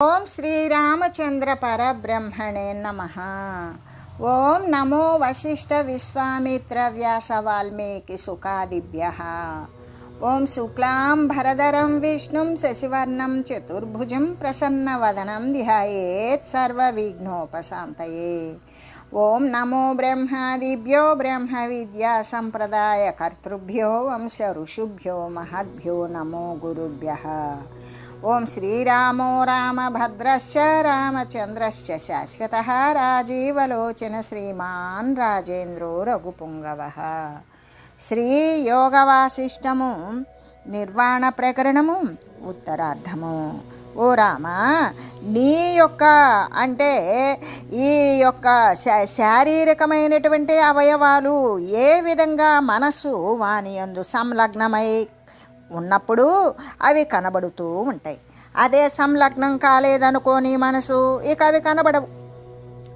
ఓం శ్రీరామచంద్ర పరబ్రహ్మణే నమ ఓం నమో వశిష్ఠ విశ్వామిత్ర వ్యాస వాల్మీకి సుఖాదిభ్య ఓం శుక్లాం భరధరం విష్ణుం శశివర్ణం చతుర్భుజం ప్రసన్నవదనం ధ్యాయేత్ సర్వవిఘ్నోపశాంతయే ఓం నమో బ్రహ్మాదిభ్యో బ్రహ్మ విద్యా సంప్రదాయ కర్తృభ్యో వంశ ఋషుభ్యో మహద్భ్యో నమో గురుభ్య ఓం శ్రీరామో రామభద్రశ్చ రామచంద్రశ్చ శాశ్వత రాజీవలోచన శ్రీమాన్ రాజేంద్రో రఘుపుంగవ. శ్రీ యోగవాసిష్టము నిర్వాణ ప్రకరణము ఉత్తరార్ధము. ఓ రామ నీ యొక్క అంటే ఈ యొక్క శారీరకమైనటువంటి అవయవాలు ఏ విధంగా మనసు వాని యందు సంలగ్నమై ఉన్నప్పుడు అవి కనబడుతూ ఉంటాయి. అదే సంలగ్నం కాలేదనుకోని మనసు ఇక అవి కనబడవు.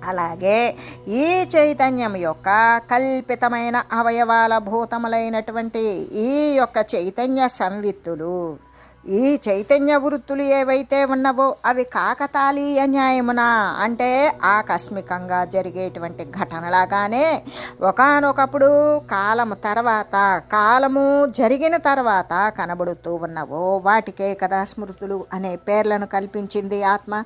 అలాగే ఈ చైతన్యం యొక్క కల్పితమైన అవయవాల భూతములైనటువంటి ఈ యొక్క చైతన్య సంవిత్తులు ఈ చైతన్య వృత్తులు ఏవైతే ఉన్నవో అవి కాకతాళీయ న్యాయమున? అంటే ఆకస్మికంగా జరిగేటువంటి ఘటనలాగానే ఒకానొకప్పుడు కాలము తర్వాత కాలము జరిగిన తర్వాత కనబడుతూ ఉన్నవో వాటికే కదా స్మృతులు అనే పేర్లను కల్పించింది ఆత్మ.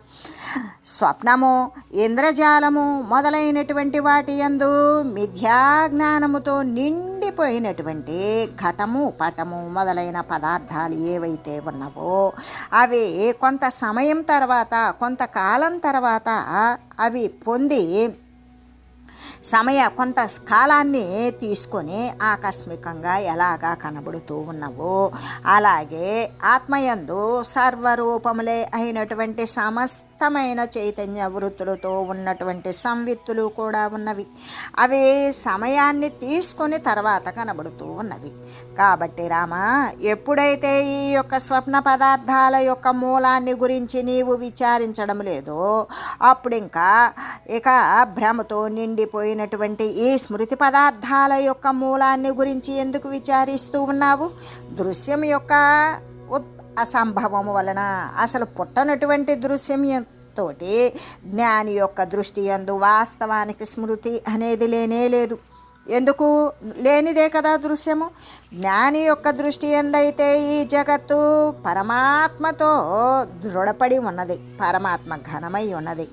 స్వప్నము ఇంద్రజాలము మొదలైనటువంటి వాటి యందు మిథ్యాజ్ఞానముతో నిండిపోయినటువంటి ఘటము పటము మొదలైన పదార్థాలు ఏవైతే ఉన్నవో? అవి కొంత సమయం తర్వాత కొంతకాలం తర్వాత అవి పొంది సమయ కొంత కాలాన్ని తీసుకొని ఆకస్మికంగా ఎలాగా కనబడుతూ ఉన్నవో అలాగే ఆత్మయందు సర్వరూపములే అయినటువంటి సమస్తమైన చైతన్య వృత్తులతో ఉన్నటువంటి సంవిత్తులు కూడా ఉన్నవి. అవి సమయాన్ని తీసుకొని తర్వాత కనబడుతూ ఉన్నవి. కాబట్టి రామ ఎప్పుడైతే ఈ యొక్క స్వప్న పదార్థాల యొక్క మూలాన్ని గురించి నీవు విచారించడం లేదో అప్పుడు ఇంకా ఇక భ్రమతో అయినటువంటి ఈ స్మృతి పదార్థాల యొక్క మూలాన్ని గురించి ఎందుకు విచారిస్తూ ఉన్నావు? దృశ్యం యొక్క ఉత్ అసంభవము వలన అసలు పుట్టనటువంటి దృశ్యం తోటి జ్ఞాని యొక్క దృష్టి ఎందు వాస్తవానికి స్మృతి అనేది లేనే లేదు. ఎందుకు లేనిదే కదా దృశ్యము? జ్ఞాని యొక్క దృష్టి ఎందైతే ఈ జగత్తు పరమాత్మతో దృఢపడి ఉన్నది పరమాత్మ ఘనమై ఉన్నది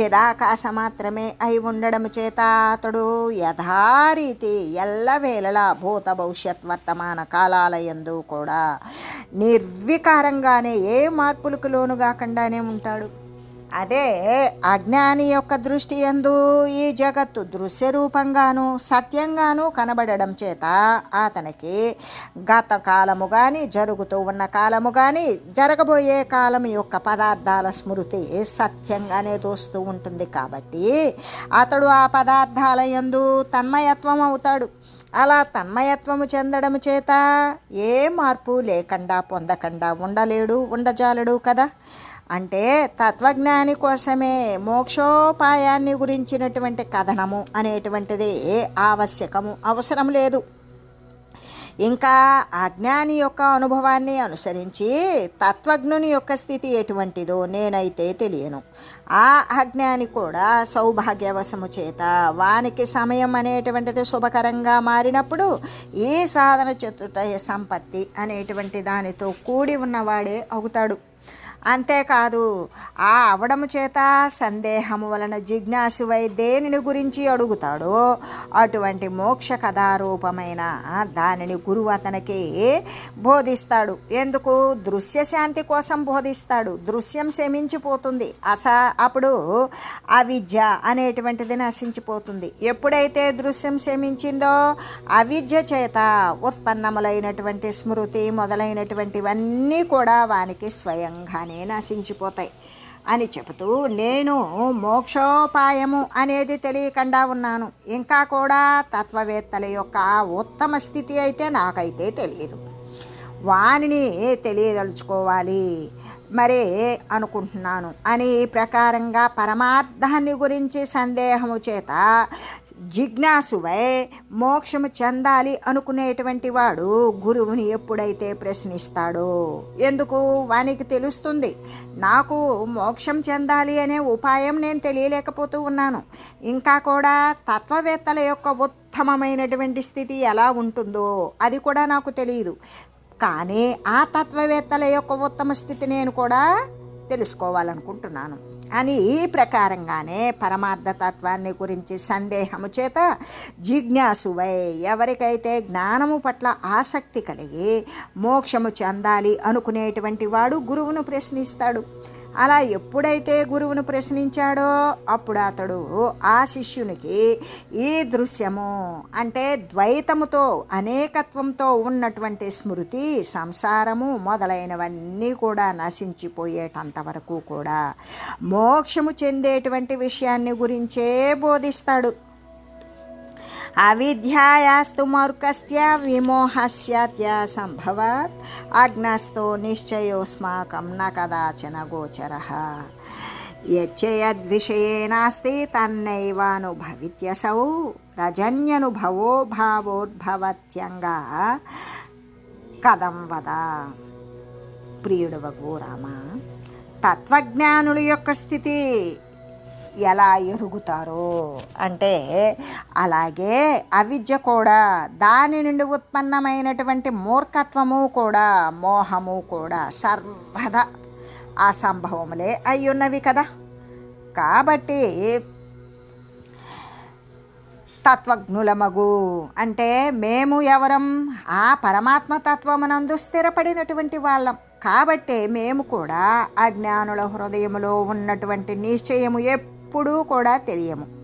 చిదాకాశ మాత్రమే అయి ఉండడం చేత అతడు యథారీతి ఎల్లవేళలా భూత భవిష్యత్ వర్తమాన కాలాలయందు కూడా నిర్వికారంగానే ఏ మార్పులకు లోను కాకుండానే ఉంటాడు. అదే అజ్ఞాని యొక్క దృష్టి ఎందు ఈ జగత్తు దృశ్య రూపంగాను సత్యంగాను కనబడడం చేత అతనికి గత కాలము కానీ జరుగుతూ ఉన్న కాలము కానీ జరగబోయే కాలం యొక్క పదార్థాల స్మృతి సత్యంగానే దోస్తూ ఉంటుంది కాబట్టి అతడు ఆ పదార్థాల యందు తన్మయత్వం అవుతాడు. అలా తన్మయత్వము చెందడం చేత ఏ మార్పు లేకుండా పొందకుండా ఉండలేడు ఉండజాలడు కదా. అంటే తత్వజ్ఞాని కోసమే మోక్షోపాయాన్ని గురించినటువంటి కథనము అనేటువంటిది ఆవశ్యకము అవసరం లేదు. ఇంకా అజ్ఞాని యొక్క అనుభవాన్ని అనుసరించి తత్వజ్ఞుని యొక్క స్థితి ఎటువంటిదో నేనైతే తెలియను. ఆ అజ్ఞాని కూడా సౌభాగ్యవశము చేత వానికి సమయం అనేటువంటిది శుభకరంగా మారినప్పుడు ఈ సాధన చతుర్తయ సంపత్తి అనేటువంటి దానితో కూడి ఉన్నవాడే అవుతాడు. అంతేకాదు ఆ అవడము చేత సందేహము వలన జిజ్ఞాసువై దేనిని గురించి అడుగుతాడో అటువంటి మోక్ష కథారూపమైన దానిని గురువు అతనికి బోధిస్తాడు. ఎందుకు? దృశ్య శాంతి కోసం బోధిస్తాడు. దృశ్యం శమించిపోతుంది. అస అప్పుడు అవిద్య అనేటువంటిది నశించిపోతుంది. ఎప్పుడైతే దృశ్యం శమించిందో అవిద్య చేత ఉత్పన్నములైనటువంటి స్మృతి మొదలైనటువంటివన్నీ కూడా వానికి స్వయంగా స్వయంగానే నశించిపోతాయి అని చెబుతూ నేను మోక్షోపాయము అనేది తెలియకుండా ఉన్నాను. ఇంకా కూడా తత్వవేత్తల యొక్క ఉత్తమ స్థితి అయితే నాకైతే తెలియదు. వానిని తెలియదలుచుకోవాలి. మరి అనుకుంటున్నాను? అని ప్రకారంగా పరమార్థాన్ని గురించి సందేహము చేత జిజ్ఞాసువై మోక్షము చెందాలి అనుకునేటువంటి వాడు గురువుని ఎప్పుడైతే ప్రశ్నిస్తాడో. ఎందుకు? వానికి తెలుస్తుంది. నాకు మోక్షం చెందాలి అనే ఉపాయం నేను తెలియలేకపోతూ ఉన్నాను. ఇంకా కూడా తత్వవేత్తల యొక్క ఉత్తమమైనటువంటి స్థితి ఎలా ఉంటుందో అది కూడా నాకు తెలియదు. కానీ ఆ తత్వవేత్తల యొక్క ఉత్తమ స్థితి నేను కూడా తెలుసుకోవాలనుకుంటున్నాను. అని ఈ ప్రకారంగానే పరమార్థ తత్వాన్ని గురించి సందేహము చేత జిజ్ఞాసువై ఎవరికైతే జ్ఞానము పట్ల ఆసక్తి కలిగి మోక్షము చెందాలి అనుకునేటువంటి వాడు గురువును ప్రశ్నిస్తాడు. అలా ఎప్పుడైతే గురువును ప్రశ్నించాడో అప్పుడు అతడు ఆ శిష్యునికి ఈ దృశ్యము అంటే ద్వైతముతో అనేకత్వంతో ఉన్నటువంటి స్మృతి సంసారము మొదలైనవన్నీ కూడా నశించిపోయేటంత వరకు కూడా మోక్షము చెందేటువంటి విషయాన్ని గురించే బోధిస్తాడు. అవిద్యాయాస్తు మూర్ఖస్య విమోహస్యాత్య సంభవత్ అగ్నస్తో నిశ్చయోస్మాకం న కదాచన గోచర యచ్చయద్విషయే నాస్తి తన్నైవానుభవిత్యసౌ రజన్యనుభవో భావోద్భవత్యంగా కథం వద ప్రియుడవగు రామ తత్వజ్ఞానుల యొక్క స్థితి ఎలా ఎరుగుతారో. అంటే అలాగే అవిద్య కూడా దాని నుండి ఉత్పన్నమైనటువంటి మూర్ఖత్వము కూడా మోహము కూడా సర్వదా అసంభవములే అయ్యున్నవి కదా. కాబట్టి తత్వజ్ఞులమగు అంటే మేము ఎవరం ఆ పరమాత్మ తత్వమునందు స్థిరపడినటువంటి వాళ్ళం. కాబట్టి మేము కూడా అజ్ఞానుల హృదయములో ఉన్నటువంటి నిశ్చయము ఎప్పుడు కూడా తెలియము.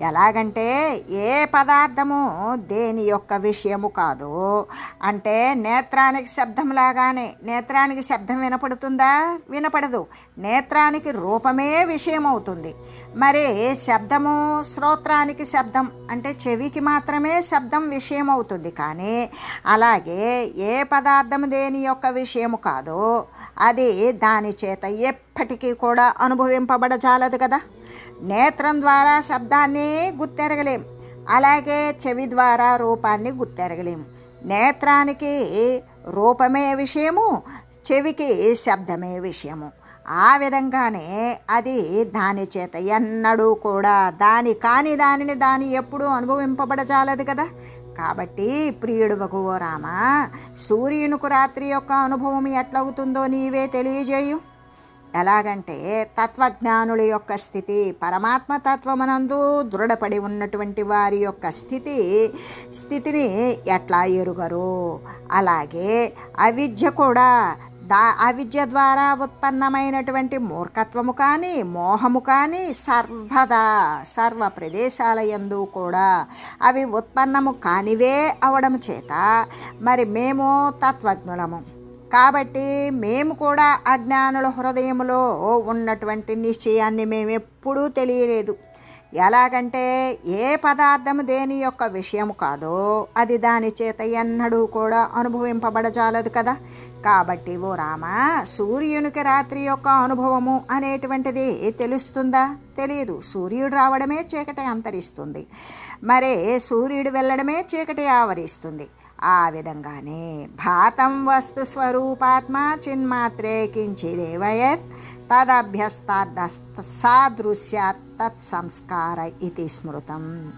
ఎలాగంటే ఏ పదార్థము దేని యొక్క విషయము కాదు. అంటే నేత్రానికి శబ్దం లాగానే నేత్రానికి శబ్దం వినపడుతుందా? వినపడదు. నేత్రానికి రూపమే విషయం అవుతుంది మరి శబ్దము శ్రోత్రానికి శబ్దం అంటే చెవికి మాత్రమే శబ్దం విషయం అవుతుంది కానీ అలాగే ఏ పదార్థం దేని యొక్క విషయము కాదో అది దాని చేత ఎప్పటికీ కూడా అనుభవింపబడజాలదు కదా. నేత్రం ద్వారా శబ్దాన్ని గుర్తెరగలేం. అలాగే చెవి ద్వారా రూపాన్ని గుర్తెరగలేం. నేత్రానికి రూపమే విషయము చెవికి శబ్దమే విషయము. ఆ విధంగానే అది దాని చేత ఎన్నడూ కూడా దాని కాని దానిని దాని ఎప్పుడూ అనుభవింపబడజాలదు కదా. కాబట్టి ప్రియుడు వగువో రామ సూర్యునికి రాత్రి యొక్క అనుభవం ఎట్లవుతుందో నీవే తెలియజేయు. ఎలాగంటే తత్వజ్ఞానుల యొక్క స్థితి పరమాత్మ తత్వమనందు దృఢపడి ఉన్నటువంటి వారి యొక్క స్థితి స్థితిని ఎట్లా ఎరుగరు? అలాగే అవిద్య కూడా దా అవిద్య ద్వారా ఉత్పన్నమైనటువంటి మూర్ఖత్వము కానీ మోహము కానీ సర్వదా సర్వ ప్రదేశాల యందు కూడా అవి ఉత్పన్నము కానివే అవడం చేత మరి మేము తత్వజ్ఞులము. కాబట్టి మేము కూడా అజ్ఞానుల హృదయంలో ఉన్నటువంటి నిశ్చయాన్ని మేము ఎప్పుడూ తెలియలేదు. ఎలాగంటే ఏ పదార్థము దేని యొక్క విషయము కాదో అది దాని చేత ఎన్నడూ కూడా అనుభవింపబడజాలదు కదా. కాబట్టి ఓ రామ సూర్యునికి రాత్రి యొక్క అనుభవము అనేటువంటిది తెలుస్తుందా? తెలియదు సూర్యుడు రావడమే చీకటి అంతరిస్తుంది. మరే సూర్యుడు వెళ్ళడమే చీకటి ఆవరిస్తుంది. ఆ విధంగానే భాతం వస్తు స్వరూపాత్మ చిన్మాత్రే కించిదేవయత్ తదభ్యస్తాద్ సాదృశ్యాత్ తత్సంస్కార ఇది స్మృతం.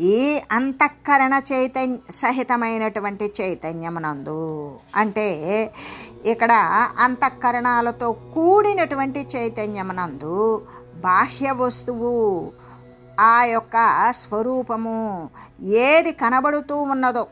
ఈ అంతఃకరణ చైతన్య సహితమైనటువంటి చైతన్యమునందు అంటే ఇక్కడ అంతఃకరణాలతో కూడినటువంటి చైతన్యమునందు బాహ్య వస్తువు ఆ యొక్క స్వరూపము ఏది కనబడుతూ ఉన్నదో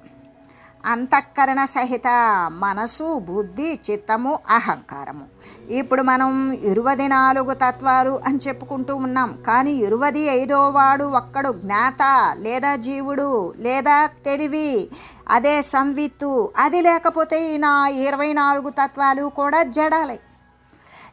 అంతఃకరణ సహిత మనసు బుద్ధి చిత్తము అహంకారము. ఇప్పుడు మనం ఇరువది నాలుగు తత్వాలు అని చెప్పుకుంటూ ఉన్నాం. కానీ ఇరువది ఐదో వాడు ఒక్కడు జ్ఞాత లేదా జీవుడు లేదా తెలివి అదే సంవిత్తు. అది లేకపోతే ఈ నా ఇరవై నాలుగు తత్వాలు కూడా జడాలే.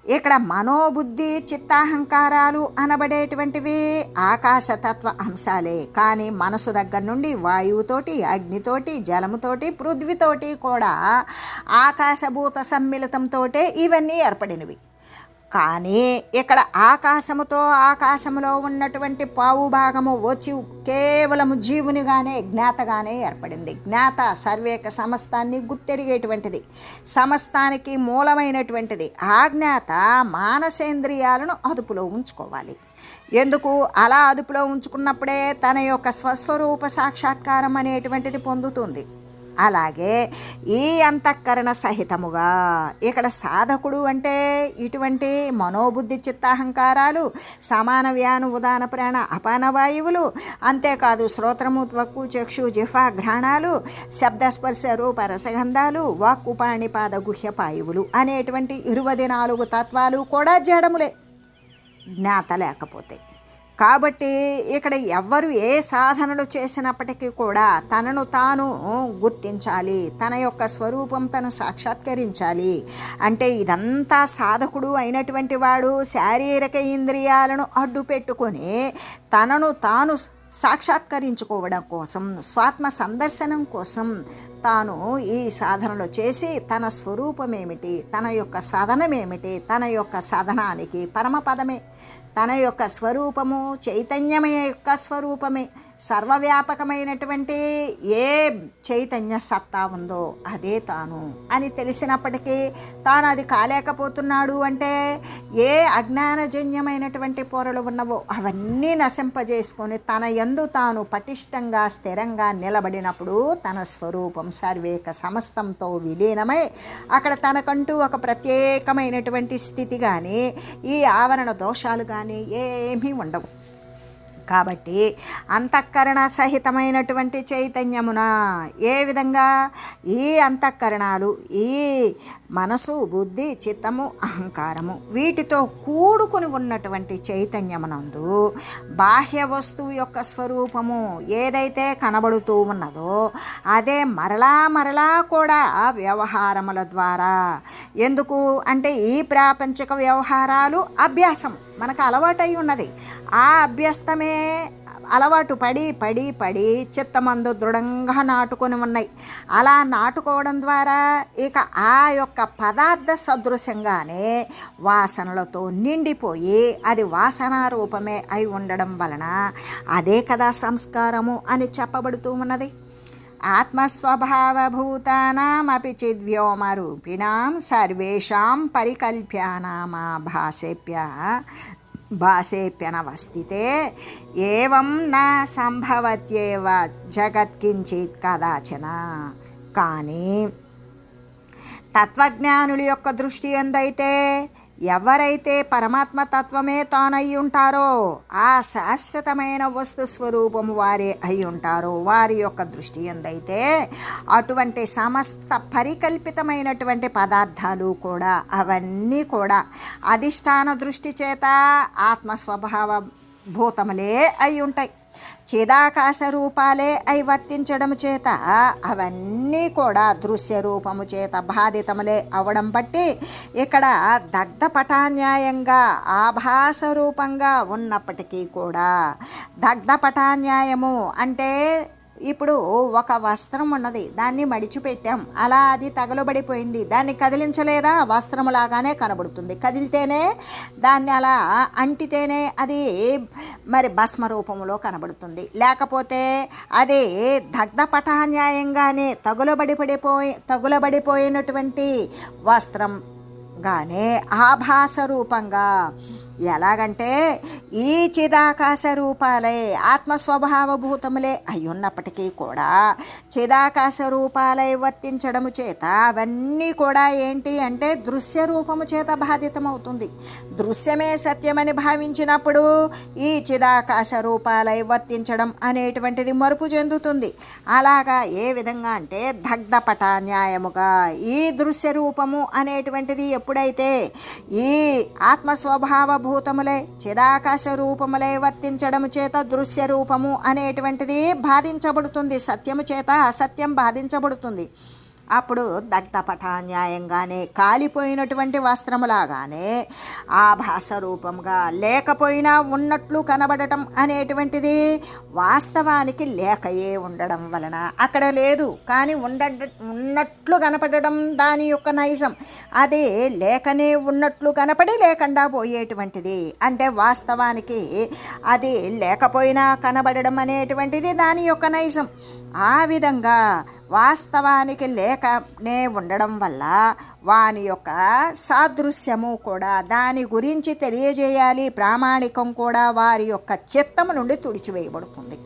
ఇక్కడ మనోబుద్ధి చిత్తాహంకారాలు అనబడేటువంటివి ఆకాశతత్వ అంశాలే. కానీ మనసు దగ్గర నుండి వాయువుతోటి అగ్నితోటి జలముతోటి పృథ్వీతోటి కూడా ఆకాశభూత సమ్మిళితంతో ఇవన్నీ ఏర్పడినవి. కానీ ఇక్కడ ఆకాశముతో ఆకాశములో ఉన్నటువంటి పావు భాగము వచ్చి కేవలము జీవునిగానే జ్ఞాతగానే ఏర్పడింది. జ్ఞాత సర్వేక సమస్తాన్ని గుర్తెరిగేటువంటిది. సమస్తానికి మూలమైనటువంటిది. ఆ జ్ఞాత మానసేంద్రియాలను అదుపులో ఉంచుకోవాలి. ఎందుకు? అలా అదుపులో ఉంచుకున్నప్పుడే తన యొక్క స్వస్వరూప సాక్షాత్కారం అనేటువంటిది పొందుతుంది. అలాగే ఈ అంతఃకరణ సహితముగా ఇక్కడ సాధకుడు అంటే ఇటువంటి మనోబుద్ధి చిత్తాహంకారాలు సమాన వ్యాను ఉదాన ప్రాణ అపాన వాయువులు అంతేకాదు శ్రోత్రము త్వక్కు చక్షు జిఫా ఘ్రాణాలు శబ్దస్పర్శ రూప రసగంధాలు వాక్కు పాణిపాద గుహ్య పాయువులు అనేటువంటి ఇరువది నాలుగు తత్వాలు కూడా జడములే. జ్ఞాత లేకపోతే. కాబట్టి ఇక్కడ ఎవ్వరు ఏ సాధనలు చేసినప్పటికీ కూడా తనను తాను గుర్తించాలి తన యొక్క స్వరూపం తను సాక్షాత్కరించాలి. అంటే ఇదంతా సాధకుడు అయినటువంటి వాడు శారీరక ఇంద్రియాలను అడ్డు పెట్టుకొని తనను తాను సాక్షాత్కరించుకోవడం కోసం స్వాత్మ సందర్శనం కోసం తాను ఈ సాధనలు చేసి తన స్వరూపమేమిటి తన యొక్క సాధనమేమిటి తన యొక్క సాధనానికి పరమపదమే తన యొక్క స్వరూపము చైతన్యమయ యొక్క స్వరూపమే. సర్వవ్యాపకమైనటువంటి ఏ చైతన్య సత్తా ఉందో అదే తాను అని తెలిసినప్పటికీ తాను అది కాలేకపోతున్నాడు అంటే ఏ అజ్ఞానజన్యమైనటువంటి పొరలు ఉన్నవో అవన్నీ నశింపజేసుకొని తన ఎందు తాను పటిష్టంగా స్థిరంగా నిలబడినప్పుడు తన స్వరూపం సర్వేక సమస్తంతో విలీనమై అక్కడ తనకంటూ ఒక ప్రత్యేకమైనటువంటి స్థితి కానీ ఈ ఆవరణ దోషాలు కానీ ఏమీ ఉండవు. కాబట్టి అంతఃకరణ సహితమైనటువంటి చైతన్యమున ఏ విధంగా? ఈ అంతఃకరణాలు ఈ మనసు బుద్ధి చిత్తము అహంకారము వీటితో కూడుకుని ఉన్నటువంటి చైతన్యమునందు బాహ్య వస్తువు యొక్క స్వరూపము ఏదైతే కనబడుతూ ఉన్నదో అదే మరలా మరలా కూడా వ్యవహారముల ద్వారా. ఎందుకు? అంటే ఈ ప్రాపంచిక వ్యవహారాలు అభ్యాసం మనకు అలవాటై ఉన్నది. ఆ అభ్యస్తమే అలవాటు పడి పడి పడి చిత్తమందు దృఢంగా నాటుకొని ఉన్నాయి. అలా నాటుకోవడం ద్వారా ఇక ఆ యొక్క పదార్థ సదృశంగానే వాసనలతో నిండిపోయి అది వాసన రూపమే అయి ఉండడం వలన అదే కదా సంస్కారము అని చెప్పబడుతూ ఉన్నది. ఆత్మస్వభావభూతానామపి చిద్వ్యోమరూపిణాం సర్వేషాం పరికల్ప్యానామా భాసేప్య భాసేప్యనవస్థితే ఏవం నా సంభవత్యేవ జగత్కించిత్ కదాచన కానీ తత్వజ్ఞానుల యొక్క దృష్టి ఎందైతే ఎవరైతే పరమాత్మ తత్వమే తానై ఉంటారో ఆ శాశ్వతమైన వస్తు స్వరూపము వారే అయి ఉంటారో వారి యొక్క దృష్టి ఎందైతే అటువంటి సమస్త పరికల్పితమైనటువంటి పదార్థాలు కూడా అవన్నీ కూడా అధిష్టాన దృష్టి చేత ఆత్మస్వభావ భూతములే అయి ఉంటాయి. చిదాకాశ రూపాలే అయి వర్తించడం చేత అవన్నీ కూడా దృశ్య రూపము చేత బాధితములే అవడం బట్టి ఇక్కడ దగ్ధపటాన్యాయంగా ఆభాస రూపంగా ఉన్నప్పటికీ కూడా దగ్ధపటాన్యాయము అంటే ఇప్పుడు ఒక వస్త్రం ఉన్నది దాన్ని మడిచిపెట్టాం. అలా అది తగలబడిపోయింది. దాన్ని కదిలించలేదా? వస్త్రములాగానే కనబడుతుంది. కదిలితేనే దాన్ని అలా అంటితేనే అది మరి భస్మ రూపంలో కనబడుతుంది. లేకపోతే అది దగ్ధపటాన్యాయంగానే తగులబడిపడిపోయి తగులబడిపోయినటువంటి వస్త్రంగానే ఆభాస రూపంగా ఎలాగంటే ఈ చిదాకాశ రూపాలే ఆత్మస్వభావభూతములే అయి ఉన్నప్పటికీ కూడా చిదాకాశ రూపాలై వర్తించడము చేత అవన్నీ కూడా ఏంటి అంటే దృశ్య రూపము చేత బాధితమవుతుంది. దృశ్యమే సత్యమని భావించినప్పుడు ఈ చిదాకాశ రూపాలై వర్తించడం అనేటువంటిది మరుపు చెందుతుంది. అలాగా ఏ విధంగా అంటే దగ్ధపట న్యాయముగా ఈ దృశ్య రూపము అనేటువంటిది ఎప్పుడైతే ఈ ఆత్మస్వభావ భూతములే చిదాకాశ రూపములే వర్తించడము చేత దృశ్య రూపము అనేటువంటిది బాధించబడుతుంది. సత్యము చేత అసత్యం బాధించబడుతుంది. అప్పుడు దగ్ధపటాన్యాయంగానే కాలిపోయినటువంటి వస్త్రములాగానే ఆభాస రూపంగా లేకపోయినా ఉన్నట్లు కనబడటం అనేటువంటిది వాస్తవానికి లేకయే ఉండడం వలన అక్కడ లేదు. కానీ ఉండ ఉన్నట్లు కనపడడం దాని యొక్క నైజం. అది లేకనే ఉన్నట్లు కనపడి లేకుండా పోయేటువంటిది. అంటే వాస్తవానికి అది లేకపోయినా కనబడడం అనేటువంటిది దాని యొక్క నైజం. ఆ విధంగా వాస్తవానికి లేకనే ఉండడం వల్ల వాని యొక్క సాదృశ్యము కూడా దాని గురించి తెలియజేయాలి ప్రామాణికం కూడా వారి యొక్క చిత్తము నుండి తుడిచివేయబడుతుంది.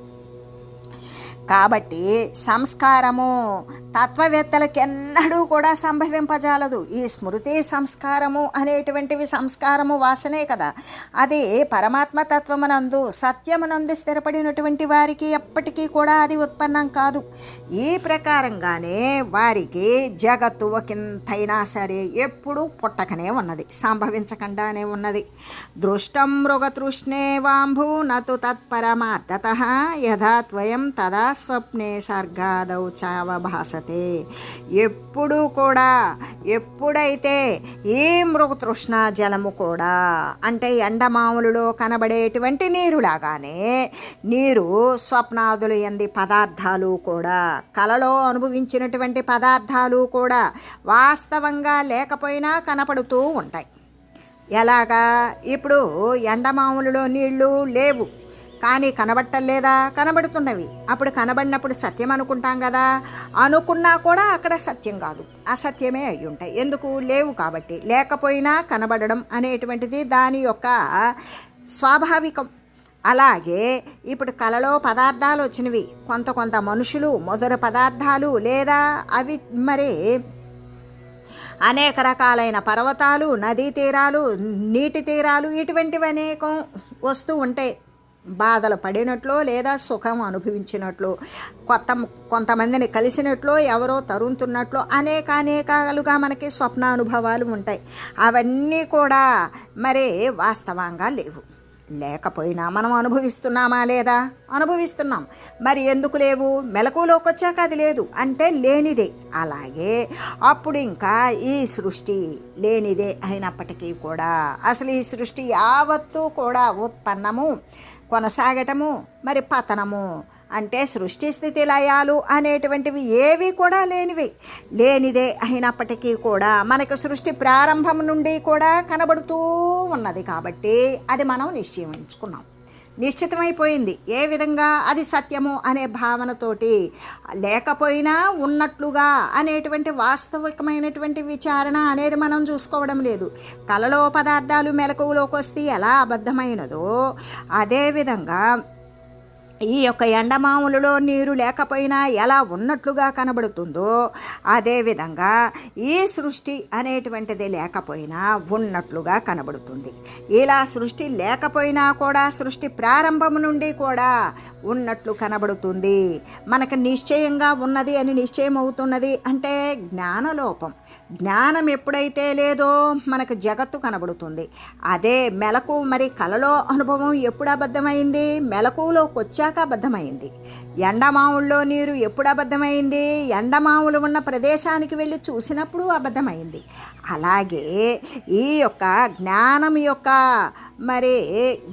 కాబట్టి సంస్కారము తత్వవేత్తలకెన్నడూ కూడా సంభవింపజాలదు. ఈ స్మృతి సంస్కారము అనేటువంటివి సంస్కారము వాసనే కదా. అది పరమాత్మ తత్వమునందు సత్యమునందు స్థిరపడినటువంటి వారికి ఎప్పటికీ కూడా అది ఉత్పన్నం కాదు. ఈ ప్రకారంగానే వారికి జగత్తు ఒకంతైనా సరే ఎప్పుడూ పుట్టకనే ఉన్నది సంభవించకుండానే ఉన్నది. దృష్టం మృగతృష్ణే వాంభూ నతు తత్పరమార్థత యథాత్వయం తదా స్వప్నే సర్గాదౌ చావభాసతే ఎప్పుడు కూడా ఎప్పుడైతే ఈ మృగతృష్ణ జలము కూడా అంటే ఎండమాములలో కనబడేటువంటి నీరులాగానే నీరు స్వప్నాదులు ఎంది పదార్థాలు కూడా కలలో అనుభవించినటువంటి పదార్థాలు కూడా వాస్తవంగా లేకపోయినా కనపడుతూ ఉంటాయి. ఎలాగా? ఇప్పుడు ఎండమాములలో నీళ్ళు లేవు. కానీ కనబట్టలేదా కనబడుతున్నవి. అప్పుడు కనబడినప్పుడు సత్యం అనుకుంటాం కదా? అనుకున్నా కూడా అక్కడ సత్యం కాదు. అసత్యమే అయి ఉంటాయి ఎందుకు? లేవు కాబట్టి. లేకపోయినా కనబడడం అనేటువంటిది దాని యొక్క స్వాభావికం. అలాగే ఇప్పుడు కలలో పదార్థాలు వచ్చినవి. కొంత కొంత మనుషులు మొదటి పదార్థాలు లేదా అవి మరి అనేక రకాలైన పర్వతాలు నదీ తీరాలు నీటి తీరాలు ఇటువంటివి అనేకం వస్తూ ఉంటాయి. బాధలు పడినట్లు లేదా సుఖం అనుభవించినట్లు కొత్త కొంతమందిని కలిసినట్లు ఎవరో తరుముతున్నట్లు అనేక అనేకాలుగా మనకి స్వప్నానుభవాలు ఉంటాయి. అవన్నీ కూడా మరి వాస్తవంగా లేవు. లేకపోయినా మనం అనుభవిస్తున్నామా లేదా? అనుభవిస్తున్నాం. మరి ఎందుకు లేవు? మెలకులోకి వచ్చాక అది లేదు. అంటే లేనిదే. అలాగే అప్పుడు ఇంకా ఈ సృష్టి లేనిదే అయినప్పటికీ కూడా అసలు ఈ సృష్టి యావత్తూ కూడా ఉత్పన్నము కొనసాగటము మరి పతనము అంటే సృష్టి స్థితి లయాలు అనేటువంటివి ఏవి కూడా లేనివి. లేనిదే అయినప్పటికీ కూడా మనకు సృష్టి ప్రారంభం నుండి కూడా కనబడుతూ ఉన్నది కాబట్టి అది మనం నిశ్చయించుకున్నాం. నిశ్చితమైపోయింది. ఏ విధంగా? అది సత్యము అనే భావనతోటి. లేకపోయినా ఉన్నట్లుగా అనేటువంటి వాస్తవికమైనటువంటి విచారణ అనేది మనం చూసుకోవడం లేదు. కలలో పదార్థాలు మెలకువలోకి వస్తే ఎలా అబద్ధమైనదో అదేవిధంగా ఈ యొక్క ఎండమాములలో నీరు లేకపోయినా ఎలా ఉన్నట్లుగా కనబడుతుందో అదేవిధంగా ఈ సృష్టి అనేటువంటిది లేకపోయినా ఉన్నట్లుగా కనబడుతుంది. ఇలా సృష్టి లేకపోయినా కూడా సృష్టి ప్రారంభం నుండి కూడా ఉన్నట్లు కనబడుతుంది. మనకు నిశ్చయంగా ఉన్నది అని నిశ్చయం అవుతున్నది అంటే జ్ఞానలోపం. జ్ఞానం ఎప్పుడైతే లేదో మనకు జగత్తు కనబడుతుంది. అదే మెలకు మరి కలలో అనుభవం ఎప్పుడు అబద్ధమైంది? మెలకులోకి వచ్చాక అబద్ధమైంది ఎండమావుల్లో నీరు ఎప్పుడు అబద్ధమైంది? ఎండమావులు ఉన్న ప్రదేశానికి వెళ్ళి చూసినప్పుడు అబద్ధమైంది. అలాగే ఈ యొక్క జ్ఞానం యొక్క మరి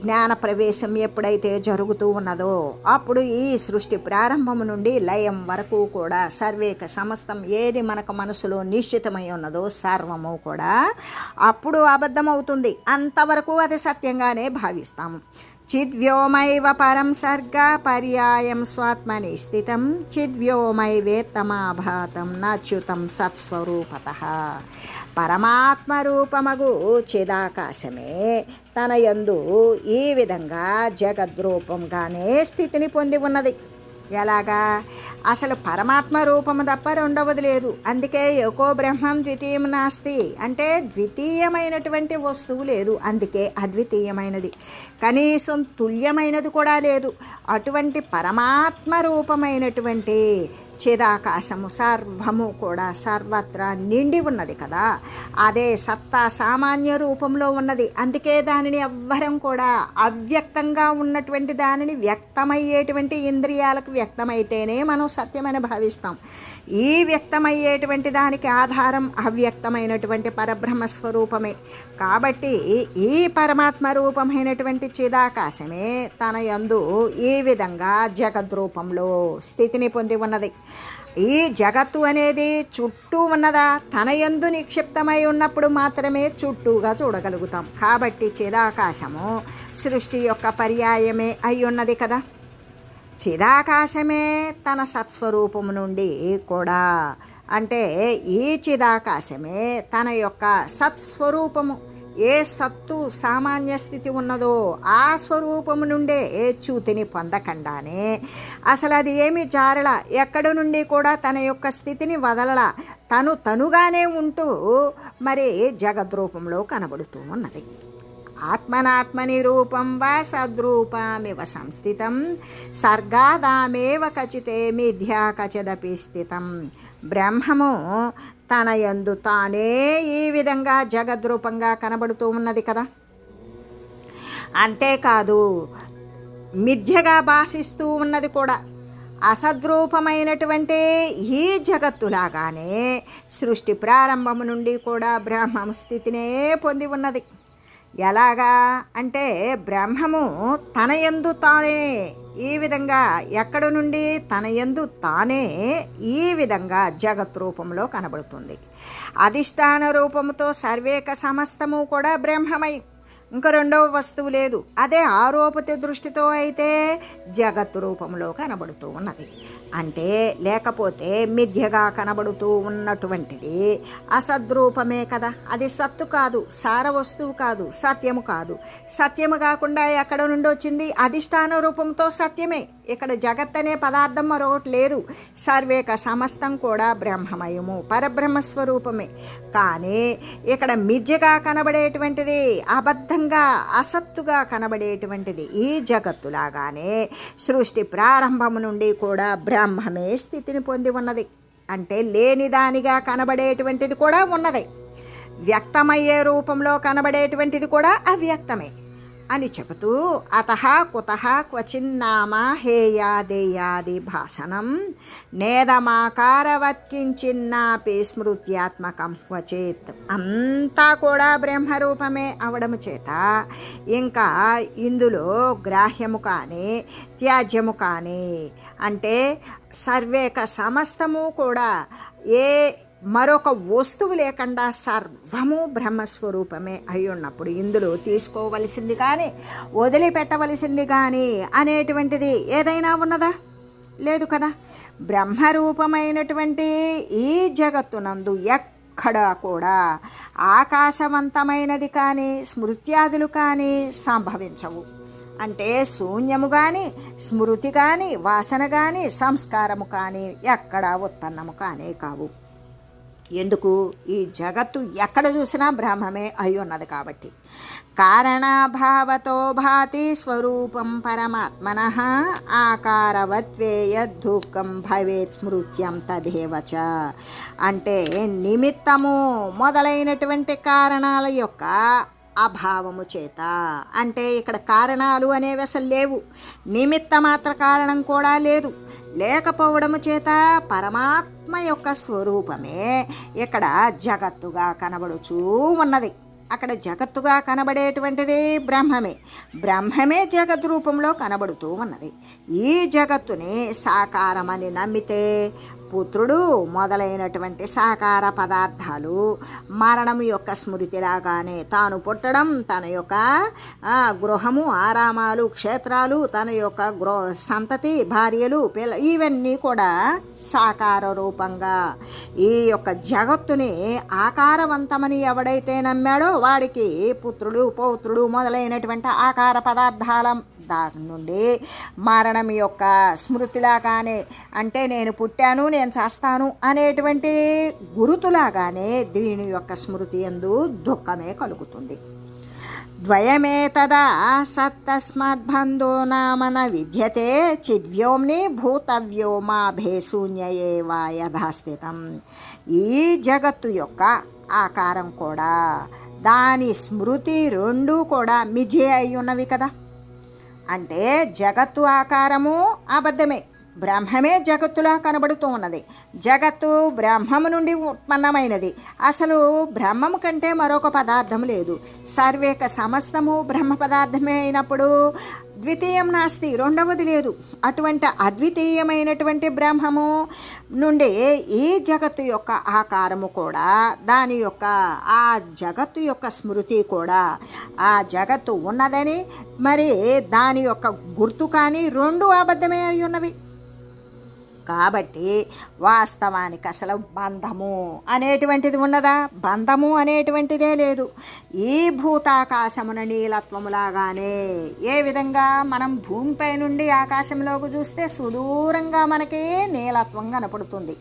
జ్ఞాన ప్రవేశం ఎప్పుడైతే జరుగుతూ ఉన్నదో అప్పుడు ఈ సృష్టి ప్రారంభం నుండి లయం వరకు కూడా సర్వేక సమస్తం ఏది మనకు మనసులో నిశ్చితమై ఉన్నదో సర్వము కూడా అప్పుడు అబద్ధమవుతుంది. అంతవరకు అది సత్యంగానే భావిస్తాము. చిద్వ్యోమైవ పరం సర్గ పర్యాయం స్వాత్మని స్థితం చిద్వ్యోమైవేత్తమాభాతం నచ్యుతం సత్స్వరూపత పరమాత్మరూపమగు చిదాకాశమే తన యందు ఈ విధంగా జగద్రూపంగానే స్థితిని పొంది ఉన్నది. ఎలాగా? అసలు పరమాత్మ రూపము తప్ప రెండవది లేదు. అందుకే ఎకో బ్రహ్మం ద్వితీయం నాస్తి. అంటే ద్వితీయమైనటువంటి వస్తువు లేదు. అందుకే అద్వితీయమైనది. కనీసం తుల్యమైనది కూడా లేదు. అటువంటి పరమాత్మ రూపమైనటువంటి చిదాకాశము సర్వము కూడా సర్వత్రా నిండి ఉన్నది కదా. అదే సత్తా సామాన్య రూపంలో ఉన్నది. అందుకే దానిని ఎవ్వరం కూడా అవ్యక్తంగా ఉన్నటువంటి దానిని వ్యక్తమయ్యేటువంటి ఇంద్రియాలకు వ్యక్తమైతేనే మనం సత్యమని భావిస్తాం. ఈ వ్యక్తమయ్యేటువంటి దానికి ఆధారం అవ్యక్తమైనటువంటి పరబ్రహ్మ స్వరూపమే. కాబట్టి ఈ పరమాత్మ రూపమైనటువంటి చిదాకాశమే తన యందు ఈ విధంగా జగద్రూపంలో స్థితిని పొంది ఉన్నది. ఈ జగత్తు అనేది చుట్టూ ఉన్నదా? తన ఎందు నిక్షిప్తమై ఉన్నప్పుడు మాత్రమే చుట్టూగా చూడగలుగుతాం. కాబట్టి చిదాకాశము సృష్టి యొక్క పర్యాయమే అయి ఉన్నది కదా? చిదాకాశమే తన సత్స్వరూపము నుండి కూడా. అంటే ఈ చిదాకాశమే తన యొక్క సత్స్వరూపము. ఏ సత్తు సామాన్య స్థితి ఉన్నదో ఆ స్వరూపము నుండే ఏ చూతిని పొందకుండానే అసలు అది ఏమి జారల. ఎక్కడి నుండి కూడా తన యొక్క స్థితిని వదలల. తను తనుగానే ఉంటూ మరి జగద్రూపంలో కనబడుతూ ఉన్నది. ఆత్మనాత్మని రూపం వా సద్రూపమివ సంస్థితం. సర్గాదామేవ కచితే మిథ్యా కచదపి స్థితం. బ్రహ్మము తన యందు తానే ఈ విధంగా జగద్రూపంగా కనబడుతూ ఉన్నది కదా. అంతేకాదు మిథ్యగా భాషిస్తూ ఉన్నది కూడా. అసద్రూపమైనటువంటి ఈ జగత్తులాగానే సృష్టి ప్రారంభము నుండి కూడా బ్రహ్మము స్థితినే పొంది ఉన్నది. ఎలాగా అంటే బ్రహ్మము తన యందు తానే ఈ విధంగా ఎక్కడ నుండి తన యందు తానే ఈ విధంగా జగత్ రూపంలో కనబడుతుంది. అధిష్టాన రూపముతో సర్వేక సమస్తము కూడా బ్రహ్మమై ఇంక రెండవ వస్తువు లేదు. అదే ఆరోపతి దృష్టితో అయితే జగత్ రూపంలో కనబడుతూ ఉన్నది. అంటే లేకపోతే మిథ్యగా కనబడుతూ ఉన్నటువంటిది అసద్రూపమే కదా. అది సత్తు కాదు సార వస్తువు కాదు సత్యము కాదు. సత్యము కాకుండా ఎక్కడ నుండి వచ్చింది? అధిష్టాన రూపంతో సత్యమే. ఇక్కడ జగత్ అనే పదార్థం మరొకటి లేదు. సర్వేక సమస్తం కూడా బ్రహ్మమయము పరబ్రహ్మస్వరూపమే కానీ ఇక్కడ మిథ్యగా కనబడేటువంటిది అబద్ధంగా అసత్తుగా కనబడేటువంటిది ఈ జగత్తులాగానే సృష్టి ప్రారంభము నుండి కూడా బ్రహ్మ బ్రహ్మమే స్థితిని పొంది ఉన్నది. అంటే లేనిదానిగా కనబడేటువంటిది కూడా ఉన్నది. వ్యక్తమయ్యే రూపంలో కనబడేటువంటిది కూడా అవ్యక్తమే. అని చెబుతూ అత కుత క్వచిన్నామ హేయాదేయాది భాసనం నేదమాకారవత్కించిన్నాపి స్మృత్యాత్మకం క్వచేత్. అంతా కూడా బ్రహ్మరూపమే అవడము చేత. ఇంకా ఇందులో గ్రాహ్యము కానీ త్యాజ్యము కానీ అంటే సర్వేక సమస్తము కూడా ఏ మరొక వస్తువు లేకుండా సర్వము బ్రహ్మస్వరూపమే అయి ఉన్నప్పుడు ఇందులో తీసుకోవలసింది కానీ వదిలిపెట్టవలసింది కానీ అనేటువంటిది ఏదైనా ఉన్నదా? లేదు కదా? బ్రహ్మరూపమైనటువంటి ఈ జగత్తునందు ఎక్కడ కూడా ఆకాశవంతమైనది కానీ స్మృత్యాదులు కానీ సంభవించవు. అంటే శూన్యము కానీ స్మృతి కానీ వాసన కానీ సంస్కారము కానీ ఎక్కడా ఉత్పన్నము కానీ కావు. ఎందుకు? ఈ జగత్తు ఎక్కడ చూసినా బ్రహ్మమే అయి ఉన్నది కాబట్టి. కారణాభావతో భాతి స్వరూపం పరమాత్మన ఆకారవత్వేయ దుఃఖం భవేత్ స్మృత్యం తదేవచ అంటే నిమిత్తము మొదలైనటువంటి కారణాల యొక్క అభావము చేత. అంటే ఇక్కడ కారణాలు అనేవి అసలు లేవు. నిమిత్త మాత్ర కారణం కూడా లేదు. లేకపోవడము చేత పరమాత్మ యొక్క స్వరూపమే ఇక్కడ జగత్తుగా కనబడుచూ ఉన్నది. అక్కడ జగత్తుగా కనబడేటువంటిది బ్రహ్మమే. బ్రహ్మమే జగత్ రూపంలో కనబడుతూ ఉన్నది. ఈ జగత్తుని సాకారమని నమ్మితే పుత్రుడు మొదలైనటువంటి సాకార పదార్థాలు మరణం యొక్క స్మృతిలాగానే తాను పుట్టడం తన యొక్క గృహము ఆరామాలు క్షేత్రాలు తన యొక్క గృహ సంతతి భార్యలు పిల్ల ఇవన్నీ కూడా సాకార రూపంగా ఈ యొక్క జగత్తుని ఆకారవంతమని ఎవడైతే నమ్మాడో వాడికి పుత్రుడు పౌత్రుడు మొదలైనటువంటి ఆకార పదార్థాల దాని నుండి మరణం యొక్క స్మృతిలాగానే అంటే నేను పుట్టాను నేను చేస్తాను అనేటువంటి గురుతులాగానే దీని యొక్క స్మృతి ఎందు దుఃఖమే కలుగుతుంది. ద్వయమేతదా సత్తస్మద్బంధో నామన విద్యతే చిద్వ్యోమ్ని భూతవ్యోమాభేశూన్యయే వా యథాస్థితం ఈ జగత్తు యొక్క ఆకారం కూడా దాని స్మృతి రెండూ కూడా మిజే అయి ఉన్నవి కదా. అంటే జగత్తు ఆకారము అబద్ధమే. బ్రహ్మమే జగత్తులా కనబడుతూ ఉన్నది జగత్తు బ్రహ్మము నుండి ఉత్పన్నమైనది. అసలు బ్రహ్మము కంటే మరొక పదార్థం లేదు. సర్వేక సమస్తము బ్రహ్మ పదార్థమే అయినప్పుడు ద్వితీయం నాస్తి రెండవది లేదు. అటువంటి అద్వితీయమైనటువంటి బ్రహ్మము నుండి ఈ జగత్తు యొక్క ఆకారము కూడా దాని యొక్క ఆ జగత్తు యొక్క స్మృతి కూడా ఆ జగత్తు ఉన్నదని మరి దాని యొక్క గుర్తు కానీ రెండు అబద్ధమే అయి ఉన్నవి. కాబట్టి వాస్తవానికి అసలు బంధము అనేటువంటిది ఉన్నదా? బంధము అనేటువంటిదే లేదు. ఈ భూతాకాశమున నీలత్వములాగానే ఏ విధంగా మనం భూమిపై నుండి ఆకాశంలోకి చూస్తే సుదూరంగా మనకి నీలత్వం కనపడుతుంది.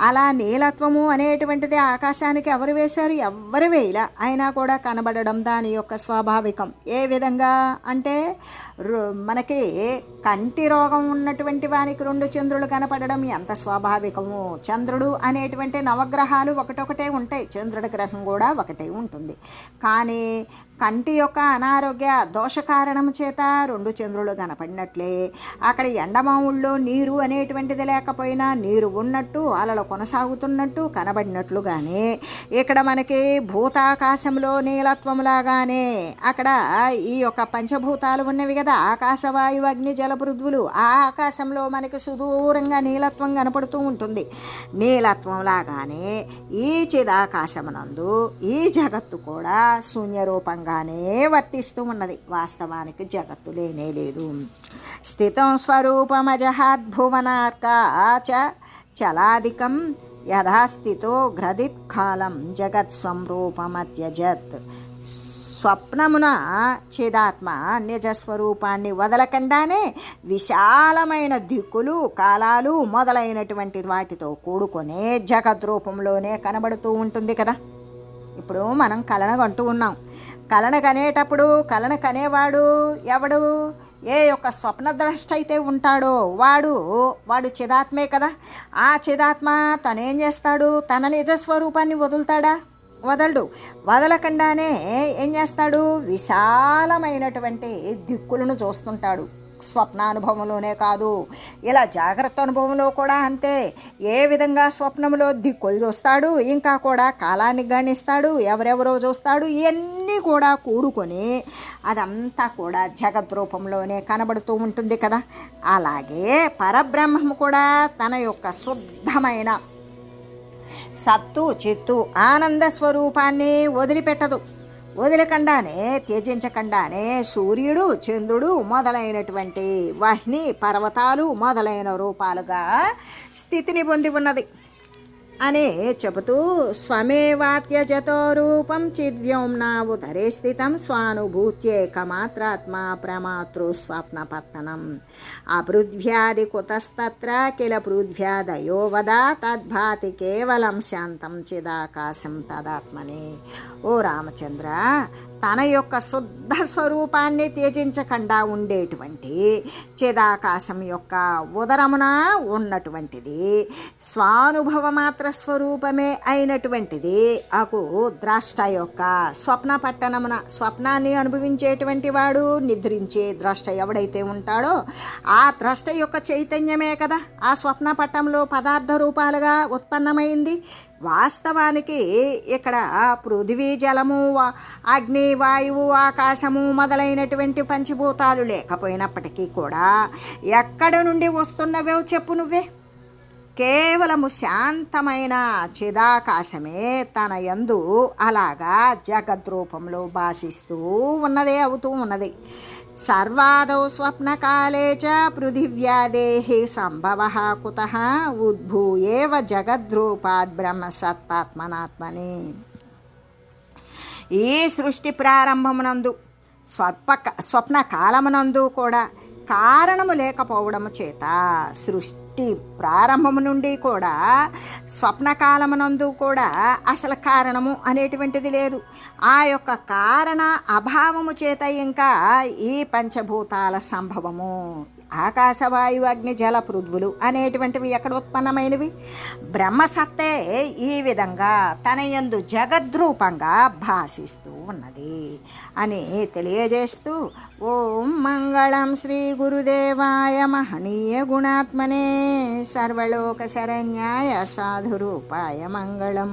అలా నీలత్వము అనేటువంటిది ఆకాశానికి ఎవరు వేశారు? ఎవరు వేయలా. అయినా కూడా కనబడడం దాని యొక్క స్వాభావికం. ఏ విధంగా? అంటే రు- మనకి కంటి రోగం ఉన్నటువంటి వానికి రెండు చంద్రులు కనపడడం ఎంత స్వాభావికము చంద్రుడు అనేటువంటి నవగ్రహాలు ఒకటొకటే ఉంటాయి. చంద్రుడి గ్రహం కూడా ఒకటే ఉంటుంది. కానీ కంటి యొక్క అనారోగ్య దోష కారణము చేత రెండు చంద్రులు కనపడినట్లే. అక్కడ ఎండమావుల్లో నీరు అనేటువంటిది లేకపోయినా నీరు ఉన్నట్టు అలలు కొనసాగుతున్నట్టు కనబడినట్లుగానే. ఇక్కడ మనకి భూతాకాశంలో నీలత్వములాగానే అక్కడ ఈ యొక్క పంచభూతాలు ఉన్నవి కదా ఆకాశ వాయువు అగ్ని జల పృథ్వులు. ఆ ఆకాశంలో మనకి సుదూరంగా నీలత్వం కనపడుతూ ఉంటుంది. నీలత్వం లాగానే ఈ చిదాకాశమునందు ఈ జగత్తు కూడా శూన్యరూపంగా శూన్యరూపంగానే వర్తిస్తూ ఉన్నది వాస్తవానికి జగత్తు లేనే లేదు. స్థితం స్వరూపమజహాద్భువనార్క చ చలాదికం యథాస్థితో గ్రదిత్కాలం జగత్ సంరూపమత్యజత్. స్వప్నమున చిదాత్మ నిజస్వరూపాన్ని వదలకుండానే విశాలమైన దిక్కులు కాలాలు మొదలైనటువంటి వాటితో కూడుకొనే జగద్ రూపంలోనే కనబడుతూ ఉంటుంది కదా. ఇప్పుడు మనం కలన ఉన్నాం. కలన కనేటప్పుడు కలన కనేవాడు ఎవడు? ఏ యొక్క స్వప్నద్రష్ట అయితే ఉంటాడో వాడు వాడు చిదాత్మే కదా. ఆ చిదాత్మ తనేం చేస్తాడు? తన నిజస్వరూపాన్ని వదులుతాడా? వదలడు. వదలకుండానే ఏం చేస్తాడు? విశాలమైనటువంటి దిక్కులను చూస్తుంటాడు. స్వప్నానుభవంలోనే కాదు. ఇలా జాగ్రత్త అనుభవంలో కూడా అంతే. ఏ విధంగా స్వప్నంలో దిక్కులు చూస్తాడు ఇంకా కూడా కాలాన్ని గణిస్తాడు ఎవరెవరో చూస్తాడు ఇవన్నీ కూడా కూడుకొని అదంతా కూడా జగద్ రూపంలోనే కనబడుతూ ఉంటుంది కదా. అలాగే పరబ్రహ్మం కూడా తన యొక్క శుద్ధమైన సత్తు చిత్తు ఆనంద స్వరూపాన్ని వదిలిపెట్టదు. వదిలకుండానే త్యజించకుండానే సూర్యుడు చంద్రుడు మొదలైనటువంటి వహ్ని పర్వతాలు మొదలైన రూపాలుగా స్థితిని పొంది ఉన్నది. అనే చెబుతూ స్వమేవాత్యజతో రూపం చిద్వ్యోమ్నా ఉదరే స్థితం స్వానుభూత్యేకమాత్రాత్మ ప్రమాతృ స్వప్నపత్తనం అపృథ్వ్యాది కుతస్తత్ర కిల పృథ్వ్యాదయో వదా తద్భాతి కేవలం శాంతం చిదాకాశం తదాత్మని. ఓ రామచంద్ర తన యొక్క శుద్ధ స్వరూపాన్ని త్యజించకుండా ఉండేటువంటి చిదాకాశం యొక్క ఉదరమున ఉన్నటువంటిది స్వానుభవ మాత్ర స్వరూపమే అయినటువంటిది. అకు ద్రష్ట యొక్క స్వప్న పట్టణమున స్వప్నాన్ని అనుభవించేటువంటి వాడు నిద్రించే ద్రష్ట ఎవడైతే ఉంటాడో ఆ ద్రష్ట యొక్క చైతన్యమే కదా. ఆ స్వప్న పట్టంలో పదార్థ రూపాలుగా ఉత్పన్నమైంది. వాస్తవానికి ఇక్కడ పృథివీ జలము అగ్ని వాయువు ఆకాశము మొదలైనటువంటి పంచభూతాలు లేకపోయినప్పటికీ కూడా ఎక్కడ నుండి వస్తున్నవో చెప్పు నువ్వే. కేవలము శాంతమైన చిదాకాశమే తన యందు అలాగా జగద్రూపంలో భాషిస్తూ ఉన్నదే అవుతూ ఉన్నది. సర్వాదౌ స్వప్నకాలే చ పృథివ్యాదేహి సంభవ కుత ఉద్భూయేవ జగద్రూపాద్ బ్రహ్మ సత్తాత్మనాత్మని. ఈ సృష్టి ప్రారంభమునందు స్వల్ప స్వప్న కాలమునందు కూడా కారణము లేకపోవడము చేత సృష్టి సృష్టి ప్రారంభము నుండి కూడా స్వప్నకాలమునందు కూడా అసలు కారణము అనేటువంటిది లేదు. ఆ యొక్క కారణ అభావము చేత ఇంకా ఈ పంచభూతాల సంభవము. ఆకాశవాయు అగ్ని జల పృథ్వులు అనేటువంటివి ఎక్కడ ఉత్పన్నమైనవి? బ్రహ్మసత్తే ఈ విధంగా తన యందు జగద్రూపంగా భాషిస్తూ ఉన్నది అని తెలియజేస్తూ ఓం మంగళం శ్రీ గురుదేవాయ మహనీయ గుణాత్మనే సర్వలోక శరణ్యాయ సాధురూపాయ మంగళం.